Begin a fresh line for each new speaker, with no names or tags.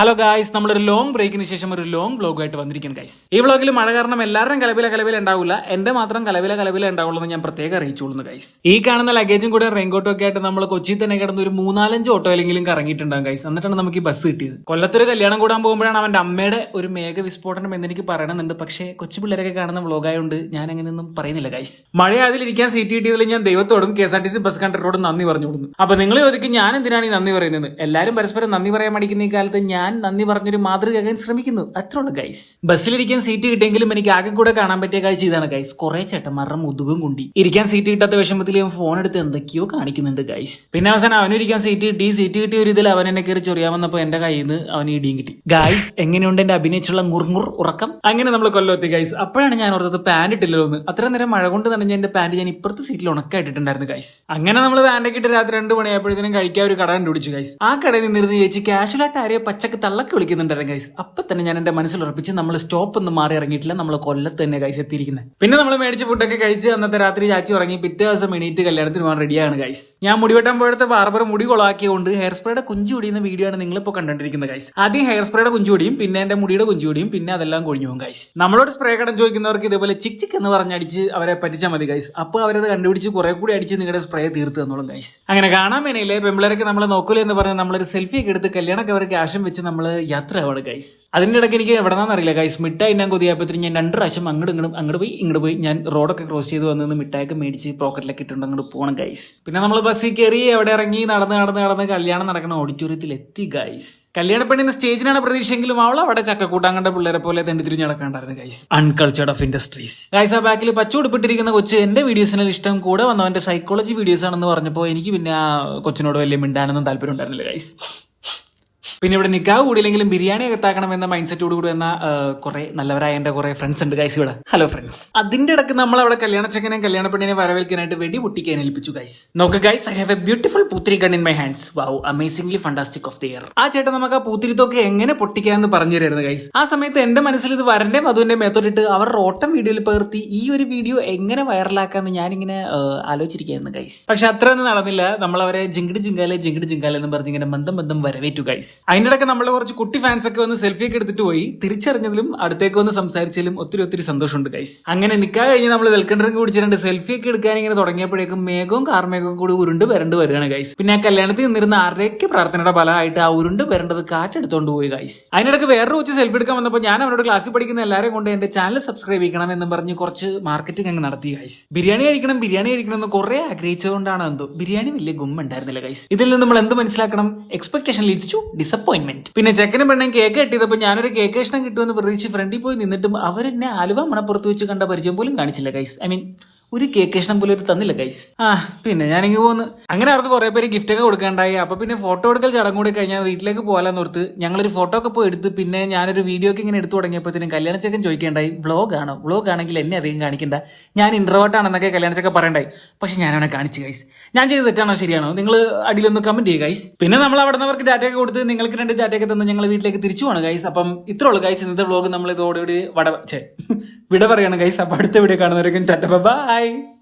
Hello guys നമ്മളൊരു long ബ്രേക്കിന് ശേഷം ഒരു ലോങ് ആയിട്ട് വന്നിരിക്കുന്നു ഗൈസ് ഈ വ്ളോഗിൽ മഴ കാരണം എല്ലാവരുടെയും കലവില കലവില ഉണ്ടാവില്ല എന്റെ മാത്രം കലവില കലവില ഉണ്ടാവുള്ളൂ എന്ന് ഞാൻ പ്രത്യേകം അറിയിച്ചോളുന്നു ഗൈസ് ഈ കാണുന്ന ലഗേജും കൂടെ റെയിൻകോട്ടും ഒക്കെ ആയിട്ട് നമ്മൾ കൊച്ചിയിൽ തന്നെ കിടന്ന് ഒരു മൂന്നാലഞ്ച് ഓട്ടോ അല്ലെങ്കിലും കറങ്ങിയിട്ടുണ്ടാകും ഗൈസ് എന്നിട്ടാണ് നമുക്ക് ഈ ബസ് കിട്ടിയത്. കൊല്ലത്തൊരു കല്യാണം കൂടാൻ പോകുമ്പോഴാണ് അവന്റെ അമ്മയുടെ ഒരു മേഘ വിസ്ഫോടനം എന്നെനിക്ക് പറയണമെന്നുണ്ട്. പക്ഷേ കൊച്ചു പിള്ളേരൊക്കെ കാണുന്ന വ്ലോഗായതുകൊണ്ട് ഞാൻ അങ്ങനെയൊന്നും പറയുന്നില്ല ഗൈസ് മഴ അതിലിരിക്കാൻ സീറ്റ് കിട്ടിയതിൽ ഞാൻ ദൈവത്തോടും K S R T C bus കണ്ടക്ടറോടും നന്ദി പറഞ്ഞു കൊടുക്കുന്നു അപ്പൊ നിങ്ങൾ ചോദിക്കും ഞാൻ എന്തിനാണ് ഈ നന്ദി പറയുന്നത്? എല്ലാവരും പരസ്പരം നന്ദി പറയാൻ മടിക്കുന്ന ഈ കാലത്ത് ഞാൻ നന്ദി പറഞ്ഞൊരു മാതൃകയാകാൻ ശ്രമിക്കുന്നു. അത്ര ഉള്ളു ഗൈസ് ബസ്സിലിരിക്കാൻ സീറ്റ് കിട്ടിയെങ്കിലും എനിക്ക് ആകെ കൂടെ കാണാൻ പറ്റിയ കാഴ്ച ഇതാണ് ഗൈസ് കുറെ ചേട്ടന്മാരുടെ മുതുകും കുണ്ടി. ഇരിക്കാൻ സീറ്റ് കിട്ടാത്ത വിഷമത്തിൽ ഞാൻ ഫോൺ എടുത്ത് എന്തൊക്കെയോ കാണിക്കുന്നുണ്ട് ഗൈസ് പിന്നെ അവസാനം അവനിരിക്കാൻ സീറ്റ് കിട്ടി. സീറ്റ് കിട്ടിയ ഒരു ഇതിൽ അവൻ എന്നെ കയറി ചൊറിയാൻ വന്നപ്പോ എന്റെ കയ്യിൽ നിന്ന് അവൻ ഇടിയും കിട്ടി. ഗൈസ് എങ്ങനെയുണ്ട് എന്റെ അഭിനയിച്ചുള്ള മുർമുർ ഉറക്കം? അങ്ങനെ നമ്മൾ കൊല്ലത്തി ഗൈസ് അപ്പോഴാണ് ഞാൻ ഓർത്തത് പാന്റ് ഇട്ടില്ലല്ലോ എന്ന്. അത്ര നേരം മഴ കൊണ്ട് തന്നെ എന്റെ പാന്റ് ഞാൻ ഇപ്പുറത്തെ സീറ്റിൽ ഉണക്കായിട്ടിട്ടുണ്ടായിരുന്നു ഗൈസ് അങ്ങനെ നമ്മൾ പാന്റൊക്കെ ഇട്ട് രാത്രി രണ്ട് മണിയായപ്പോഴത്തേനും കഴിക്കാൻ ഒരു കട കണ്ടുപിടിച്ചു ഗൈസ് ആ കടയിൽ നിന്നിരുന്ന് ചേച്ചി കാഷ്വലായിട്ട് ആരെയോ പച്ചക്ക് തള്ളക്ക് വിളിക്കുന്നുണ്ടായിരുന്നു ഗൈസ് അപ്പൊ തന്നെ ഞാൻ എന്റെ മനസ്സിൽ ഉറപ്പിച്ച് നമ്മൾ സ്റ്റോപ്പ് ഒന്നും മാറി ഇറങ്ങിയിട്ടില്ല നമ്മൾ കൊല്ലത്ത് തന്നെ ഗൈസ് എത്തിയിരിക്കുന്നത് പിന്നെ നമ്മൾ മേടിച്ച ഫുഡൊക്കെ കഴിച്ച് അന്നത്തെ രാത്രി ചാച്ചി ഉറങ്ങി പിറ്റേ ദിവസം എണീറ്റ് കല്യാണത്തിന് പോകാൻ റെഡിയാണ് ഗൈസ് ഞാൻ മുടിവെട്ടാൻ പോയടുത്ത് ബാർബർ മുടി കൊളാക്കിയതുകൊണ്ട് ഹെയർ സ്പ്രേയുടെ കുഞ്ചു കുടിയുന്ന വീഡിയോ ആണ് നിങ്ങളിപ്പോൾ കണ്ടുകൊണ്ടിരിക്കുന്നത് ഗൈസ് ആദ്യം ഹെയർ സ്പ്രേയുടെ കുഞ്ചു കുടിയും പിന്നെ എന്റെ മുടിയുടെ കുഞ്ചു കുടിയും പിന്നെ അതെല്ലാം കൊഴിഞ്ഞു പോകും ഗൈസ് നമ്മളോട് സ്പ്രേ കടം ചോദിക്കുന്നവർക്ക് ഇതേപോലെ ചിക് ചിക് എന്ന് പറഞ്ഞടിച്ച് അവരെ പറ്റിച്ചാൽ മതി ഗൈസ് അപ്പോൾ അവരത് കണ്ടുപിടിച്ച് കുറെ കൂടി അടിച്ച് നിങ്ങളുടെ സ്പ്രേ തീർത്ത് തന്നോളും ഗൈസ് അങ്ങനെ കാണാൻ മേനയിലെ പെമ്പിളരൊക്കെ നമ്മൾ നോക്കൂലെന്ന് എന്ന് നമ്മളൊരു സെൽഫി ഒക്കെ എടുത്ത് കല്യാണമൊക്കെ അവർ ക്യാഷും വെച്ച് നമ്മൾ യാത്ര ആവാണ് ഗൈസ് അതിന്റെ ഇടയ്ക്ക് എനിക്ക് എവിടെ അറിയില്ല ഗൈസ് മിഠായി ഞാൻ കൊതിയായപ്പോഴത്തേക്കും ഞാൻ രണ്ട് പ്രാവശ്യം അങ്ങോട്ട് ഇങ്ങോട്ടും അങ്ങോട്ട് പോയി ഇങ്ങോട്ട് പോയി. ഞാൻ റോഡൊക്കെ ക്രോസ് ചെയ്ത് വന്ന് മിഠായിയൊക്കെ മേടിച്ച് പോക്കറ്റിലൊക്കെ ഇട്ടുകൊണ്ട് അങ്ങോട്ട് പോകണം ഗൈസ് പിന്നെ നമ്മൾ ബസ്സിൽ കയറി എവിടെ ഇറങ്ങി നടന്ന് നടന്ന് നടന്ന് കല്യാണം നടക്കുന്ന ഓഡിറ്റോറിയത്തിൽ എത്തി ഗൈസ് കല്യാണ പെണ്ണിന് സ്റ്റേജിനാണ് പ്രതീക്ഷയെങ്കിലും അവൾ അവിടെ ചക്കക്കൂട്ടാൻ കണ്ട പിള്ളേരെ പോലെ തന്നെ തിരിഞ്ഞ് നടക്കാണ്ടായിരുന്നു guys uncultured of industries guys ആ ബാക്കിൽ പച്ച ഉടുപ്പിട്ടിരിക്കുന്ന കൊച്ച് എന്റെ വീഡിയോസിന് ഇഷ്ടം കൂടെ വന്നവന്റെ സൈക്കോളജി വീഡിയോസ് ആണെന്ന് പറഞ്ഞപ്പോൾ എനിക്ക് പിന്നെ ആ കൊച്ചിനോട് വലിയ മിണ്ടാനൊന്നും താല്പര്യം ഉണ്ടായിരുന്നില്ല ഗൈസ് പിന്നെ ഇവിടെ നിക്കാവ് കൂടിയില്ലെങ്കിലും ബിരിയാണി അകത്താക്കണം എന്ന മൈൻഡ് സെറ്റോട് കൂടി വന്ന കുറെ നല്ലവരായ എന്റെ കുറെ ഫ്രണ്ട്സ് ഉണ്ട് ഗൈസ് ഇവിടെ. ഹലോ ഫ്രണ്ട്സ് അതിന്റെ ഇടയ്ക്ക് നമ്മൾ അവിടെ കല്യാണ ചെക്കനെയും കല്യാണ പെണ്ണിനെ വരവേൽക്കാനായിട്ട് വെടി പൊട്ടിക്കാൻ ഏൽപ്പിച്ചു ഗൈസ് നോക്ക് guys I have a beautiful പൂത്തിരി gun in my hands wow amazingly fantastic of the year ആ ചേട്ടൻ നമുക്ക് ആ പൂത്തിരിത്തൊക്കെ എങ്ങനെ പൊട്ടിക്കാന്ന് പറഞ്ഞു തരുന്നത് ഗൈസ് ആ സമയത്ത് എന്റെ മനസ്സിൽ ഇത് വരന്റെ മധുവിന്റെ മേത്തോട്ടിട്ട് അവർ ഓട്ടം വീഡിയോയിൽ പകർത്തി ഈ ഒരു വീഡിയോ എങ്ങനെ വൈറലാക്കാന്ന് ഞാനിങ്ങനെ ആലോചിക്കായിരുന്നു ഗൈസ് പക്ഷെ അത്ര അത്രയൊന്നും നടന്നില്ല. നമ്മൾ അവരെ ജിങ്കിടി ജിങ്കാലെ ജിങ്കിടി ജിങ്കാലെ എന്ന് പറഞ്ഞ് ഇങ്ങനെ ബന്ധം ബന്ധം വരവേറ്റു ഗൈസ് അതിന്റെ ഇടയ്ക്ക് കുറച്ച് കുട്ടി ഫാൻസ് ഒക്കെ വന്ന് സെൽഫി ഒക്കെ എടുത്തിട്ട് പോയി. തിരിച്ചറിഞ്ഞതിലും അടുത്തേക്ക് വന്ന് സംസാരിച്ചാലും ഒത്തിരി ഒത്തിരി സന്തോഷമുണ്ട് ഗൈസ് അങ്ങനെ നിൽക്കാൻ കഴിഞ്ഞ് നമ്മൾ വെൽക്കം ഡ്രിങ്ക് കുടിച്ച് രണ്ട് സെൽഫി ഒക്കെ എടുക്കാൻ ഇങ്ങനെ തുടങ്ങിയപ്പോഴേക്കും മേഘവും കാർമേഘവും കൂടി ഉരുണ്ട് വരണ്ട് വരികയാണ് ഗൈസ് പിന്നെ ആ കല്യാണത്തിൽ നിന്നിരുന്ന ആരുടെയൊക്കെ പ്രാർത്ഥനയുടെ ഫലമായിട്ട് ആ ഉരുണ്ട് വരേണ്ടത് കാറ്റെടുത്തോണ്ട് പോയി ഗൈസ് അതിനിടയ്ക്ക് വേറൊരു ഉച്ച സെൽഫി എടുക്കാൻ വന്നപ്പോൾ ഞാൻ അവരോട് ക്ലാസ്സിൽ പഠിക്കുന്ന എല്ലാവരും കൊണ്ട് എന്റെ ചാനൽ സബ്സ്ക്രൈബ് ചെയ്യണം എന്ന് പറഞ്ഞ് കുറച്ച് മാർക്കറ്റിംഗ് അങ്ങ് നടത്തി ഗൈസ് ബിരിയാണി കഴിക്കണം ബിരിയാണി കഴിക്കണം എന്ന് കുറെ ആഗ്രഹിച്ചതുകൊണ്ടാണ് എന്തോ. ബിരിയാണി വലിയ ഗുമ്മ ഉണ്ടായിരുന്നില്ല ഗൈസ് ഇതിൽ നിന്ന് നമ്മൾ എന്ത് മനസ്സിലാക്കണം? എക്സ്പെക്ടേഷൻ ലീഡ്സ് ടു ഡിസപ്പോയിന്റ്മെന്റ് പിന്നെ ചെക്കനും പെണ്ണും കേക്ക് കെട്ടിയതപ്പോ ഞാനൊരു കേക്ക് കഷ്ണം കിട്ടുമെന്ന് പ്രതീക്ഷിച്ച് ഫ്രണ്ടിൽ പോയി നിന്നിട്ടും അവരെന്നെ ആലുവ മണപ്പുറത്ത് വെച്ച് കണ്ട പരിചയം പോലും കാണിച്ചില്ല ഗൈസ് ഐ മീൻ ഒരു കേക്ക് പോലും ഒരു തന്നില്ല ഗൈസ് ആ പിന്നെ ഞാനിങ്ങ് പോകുന്നു അങ്ങനെ അവർക്ക് കുറെ പേര് ഗിഫ്റ്റ് ഒക്കെ കൊടുക്കാണ്ടായി. അപ്പൊ പിന്നെ ഫോട്ടോ എടുക്കൽ ചടങ്ങ് കൂടി കഴിഞ്ഞാൽ വീട്ടിലേക്ക് പോകാലെന്ന് ഓർത്ത് ഞങ്ങളൊരു ഫോട്ടോ ഒക്കെ പോയി എടുത്ത് പിന്നെ ഞാനൊരു വീഡിയോ ഒക്കെ ഇങ്ങനെ എടുത്തു തുടങ്ങിയപ്പോഴത്തേനും കല്യാണച്ചക്കൻ ചോദിക്കേണ്ടായി വ്ളോഗ് ആണോ? വ്ളോഗ് ആണെങ്കിൽ എന്നെ അധികം കാണിക്കണ്ട. ഞാൻ ഇൻട്രോവേർട്ട് ആണെന്നൊക്കെ കല്യാണച്ചക്ക പറയണ്ടായി. പക്ഷെ ഞാൻ അവനെ കാണിച്ചു ഗൈസ് ഞാൻ ചെയ്ത് തെറ്റാണോ ശരിയാണോ? നിങ്ങൾ അടിയിലൊന്ന് കമന്റ് ചെയ്യുക ഗൈസ് പിന്നെ നമ്മൾ അവിടെ നിന്നവർക്ക് ഡാറ്റയൊക്കെ കൊടുത്ത് നിങ്ങൾക്ക് രണ്ട് ഡാറ്റയൊക്കെ തന്ന് ഞങ്ങൾ വീട്ടിലേക്ക് തിരിച്ചു പോകണം ഗൈസ് അപ്പം ഇത്ര ഉള്ളൂ ഗൈസ് ഇന്നത്തെ വ്ളോഗ് നമ്മൾ ഇതോടുകൂടി വട ചേ വിട പറയണം ഗൈസ് അപ്പൊ അടുത്ത വീഡിയോ കാണുന്നവരൊക്കെ ചട്ടപ്പ ബൈ. Bye.